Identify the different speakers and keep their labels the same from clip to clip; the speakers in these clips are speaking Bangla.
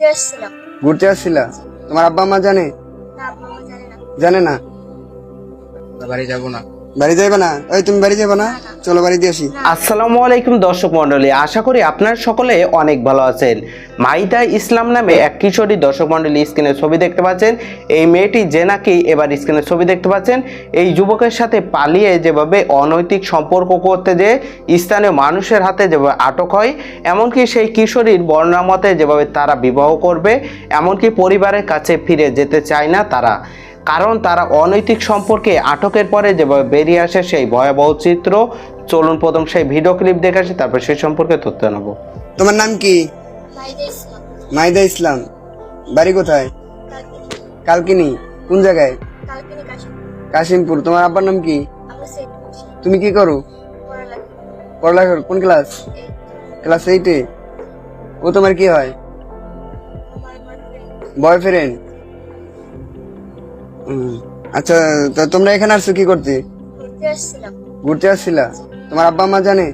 Speaker 1: ঘুরতে আসছিলাম।
Speaker 2: ঘুরতে আসছিলা? তোমার আব্বা মা জানে
Speaker 1: জানে না?
Speaker 3: বাড়ি যাব না।
Speaker 4: আসসালামু আশা করি সকলে অনেক ভালো আছেন। মাইদা ইসলাম নামে এক কিশোরী ছবি দেখতে পাচ্ছেন। এই মেয়েটি এবার ছবি দেখতে পাচ্ছেন। এই যুবকের সাথে পালিয়ে যেভাবে অনৈতিক সম্পর্ক করতে যে স্থানীয় মানুষের হাতে যেভাবে আটক হয়, এমনকি সেই কিশোরীর বর্ণামতে যেভাবে তারা বিবাহ করবে, এমনকি পরিবারের কাছে ফিরে যেতে চায় না তারা। কারণ তারা অনৈতিক সম্পর্কে আটকের পরে যেভাবে বেরিয়ে আসে সেই ভয়াবহ চিত্র। চলুন প্রথম সেই ভিডিও ক্লিপ দেখে আসি তারপর সেই সম্পর্কে তথ্য নেব
Speaker 2: তোমার নাম কি?
Speaker 1: মাইদা ইসলাম।
Speaker 2: মাইদা বাড়ি কোথায়?
Speaker 1: কালকিনি।
Speaker 2: কোন জায়গায়? কাশিমপুর। তোমার আব্বার নাম কি? তুমি কি করো?
Speaker 1: পড়ালেখা।
Speaker 2: পড়ালেখা কোন ক্লাস? ক্লাস এইটে। ও তোমার কি হয়?
Speaker 1: বয়ফ্রেন্ড।
Speaker 2: আচ্ছা তা তোমরা এখানে আসছো কি করতে?
Speaker 1: ঘুরতে
Speaker 2: আসছিলা? তোমার আব্বা মা জানে?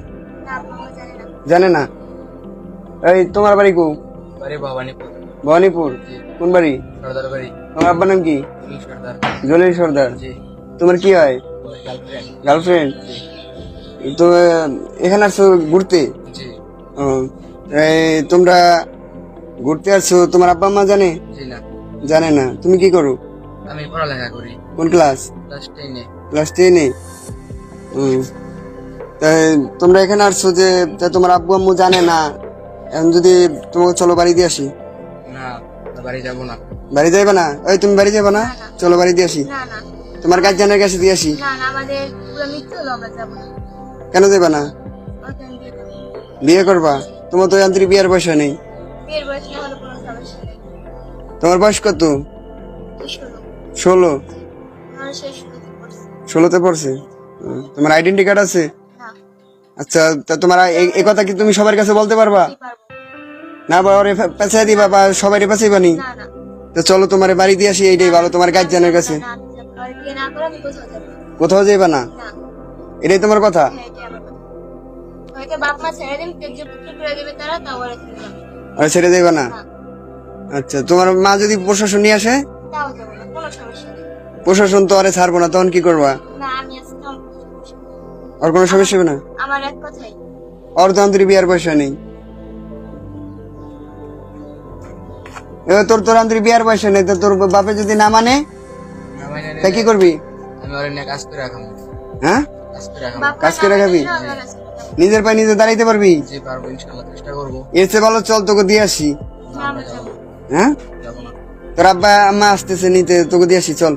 Speaker 1: জানে না।
Speaker 2: এই তোমার বাড়ি কো?
Speaker 3: ভবানীপুর।
Speaker 2: কোন বাড়ি? তোমার আব্বার নাম কি? জলিল সর্দার। তোমার কি হয়?
Speaker 3: গার্লফ্রেন্ড
Speaker 2: গার্লফ্রেন্ড তো এখানে আসছো ঘুরতে? তোমরা ঘুরতে আসছো? তোমার আব্বা মা জানে? জানে না। তুমি কি করো?
Speaker 3: আমি পড়ালেখা করি।
Speaker 2: কোন ক্লাস?
Speaker 3: ক্লাস টেনে
Speaker 2: ক্লাস টেনে তোমরা এখানে আসছো যে তোমার আব্বু আম্মু জানে না এখন যদি তোমাকে চলো বাড়ি দিয়ে আসি।
Speaker 3: না বাড়ি যাব না।
Speaker 2: বাড়ি যাইবে না? ওই তুমি বাড়ি যাবে না? চলো বাড়ি দিয়ে আসি।
Speaker 1: না না।
Speaker 2: তোমার গার্জিয়ানের কাছে দিয়ে আসি।
Speaker 1: না না আমাদের পুরো মৃত্যু হলো আমরা যাব না।
Speaker 2: কেন যাবে না?
Speaker 1: দেবো
Speaker 2: বিয়ে করবা। তোমার তো যান্ত্রিক বিয়ের বয়স নেই
Speaker 1: বিয়ের বয়স না হলে কোনো সমস্যা নেই।
Speaker 2: তোমার বয়স কত?
Speaker 1: ষোলো ষোলোতে পড়ছে
Speaker 2: তোমার আইডেন্টি কার্ড আছে আচ্ছা তা তোমার এই- কথা কি তুমি সবার কাছে বলতে পারবা না বা ওরে পেঁচাই দিবা বা সবাই পেঁচাইবা নি
Speaker 1: না না
Speaker 2: তো চলো তোমার বাড়ি দিয়ে আসি এইটাই ভালো তোমার গার্জিয়ানের কাছে
Speaker 1: কোথাও।
Speaker 2: যাইবা না এটাই তোমার কথা
Speaker 1: হ্যাঁ ছেড়ে আর না।
Speaker 2: যাইবা না আচ্ছা তোমার মা যদি প্রশাসন নিয়ে আসে
Speaker 1: কোনো সমস্যা নেই
Speaker 2: প্রশাসন তো আরে ছাড়বো না তখন কি করবা?
Speaker 1: না আমি।
Speaker 2: আর কোনো সমস্যা হবে না?
Speaker 1: আমার এক কথাই।
Speaker 2: তো আন্তরিক বিয়ার পয়সা নেই। তোর তোর আন্তরিক বিয়ার পয়সা নেই তো তোর বাপে যদি না মানে
Speaker 3: না মানে
Speaker 2: তা কি করবি?
Speaker 3: আমি ওর নিয়ে কাজ করে রাখাম
Speaker 2: হ্যাঁ?
Speaker 3: কাজ করে রাখাম
Speaker 1: বাপ মা
Speaker 2: কাজ করে
Speaker 1: না
Speaker 2: খাবি?
Speaker 1: দিলে আমার কাছে যাব।
Speaker 2: নিজের পায়ে নিজে দাঁড়াইতে পারবি?
Speaker 3: জি পারব ইনশাল্লাহ চেষ্টা করব।
Speaker 2: এর চেয়ে ভালো চল তোকে দিয়ে আসি। হ্যাঁ? তোর আব্বা আম্মা আসতেছে নিতে তোকে দিয়ে আসি চল।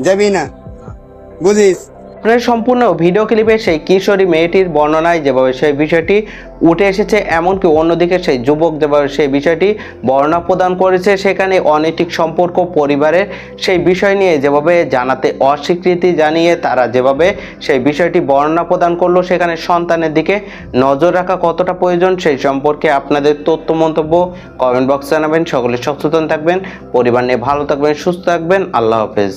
Speaker 2: যাবি না? বুঝিস?
Speaker 4: আপনার সম্পূর্ণ ভিডিও ক্লিপে সেই কিশোরী মেয়েটির বর্ণনায় যেভাবে সেই বিষয়টি উঠে এসেছে, এমনকি অন্যদিকে সেই যুবক যেভাবে সেই বিষয়টি বর্ণনা প্রদান করেছে, সেখানে অনৈতিক সম্পর্ক পরিবারের সেই বিষয় নিয়ে যেভাবে জানাতে অস্বীকৃতি জানিয়ে তারা যেভাবে সেই বিষয়টি বর্ণনা প্রদান করল, সেখানে সন্তানের দিকে নজর রাখা কতটা প্রয়োজন সেই সম্পর্কে আপনাদের তথ্য মন্তব্য কমেন্ট বক্সে জানাবেন। সকলে সচেতন থাকবেন, পরিবার নিয়ে ভালো থাকবেন, সুস্থ থাকবেন। আল্লাহ হাফেজ।